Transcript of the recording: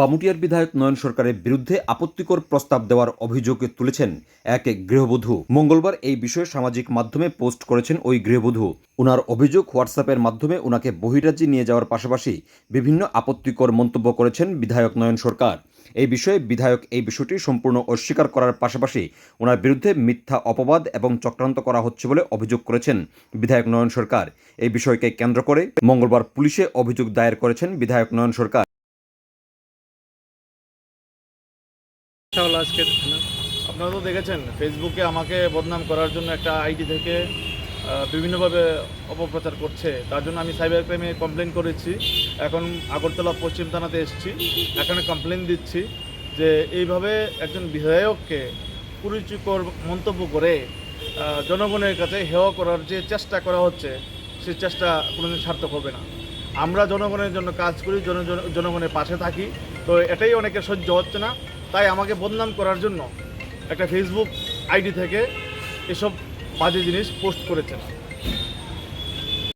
বামুটিয়ার বিধায়ক নয়ন সরকারের বিরুদ্ধে আপত্তিকর প্রস্তাব দেওয়ার অভিযোগে তুলেছেন এক গৃহবধূ। মঙ্গলবার এই বিষয়ে সামাজিক মাধ্যমে পোস্ট করেছেন ওই গৃহবধূ। উনার অভিযোগ হোয়াটসঅ্যাপের মাধ্যমে উনাকে বহিরাজ্যে নিয়ে যাওয়ার পাশাপাশি বিভিন্ন আপত্তিকর মন্তব্য করেছেন বিধায়ক নয়ন সরকার। এই বিষয়ে বিধায়ক এই বিষয়টি সম্পূর্ণ অস্বীকার করার পাশাপাশি ওনার বিরুদ্ধে মিথ্যা অপবাদ এবং চক্রান্ত করা হচ্ছে বলে অভিযোগ করেছেন বিধায়ক নয়ন সরকার। এই বিষয়কে কেন্দ্র করে মঙ্গলবার পুলিশে অভিযোগ দায়ের করেছেন বিধায়ক নয়ন সরকার। আচ্ছা হলো আজকে আপনারা তো দেখেছেন ফেসবুকে আমাকে বদনাম করার জন্য একটা আইডি থেকে বিভিন্নভাবে অপপ্রচার করছে। তার জন্য আমি সাইবার ক্রাইমে কমপ্লেন করেছি। এখন আগরতলা পশ্চিম থানাতে এসেছি। এখানে কমপ্লেন দিচ্ছি যে এইভাবে একজন বিধায়ককে কুরুচিকর মন্তব্য করে জনগণের কাছে হেওয়া করার যে চেষ্টা করা হচ্ছে, সেই চেষ্টা কোনোদিন সার্থক হবে না। আমরা জনগণের জন্য কাজ করি, জন- জন- জনগণের পাশে থাকি। তো এটাই অনেকের সহ্য হচ্ছে না। তাই আমাকে বদনাম করার জন্য একটা ফেসবুক আইডি থেকে এসব বাজে জিনিস পোস্ট করেছেন।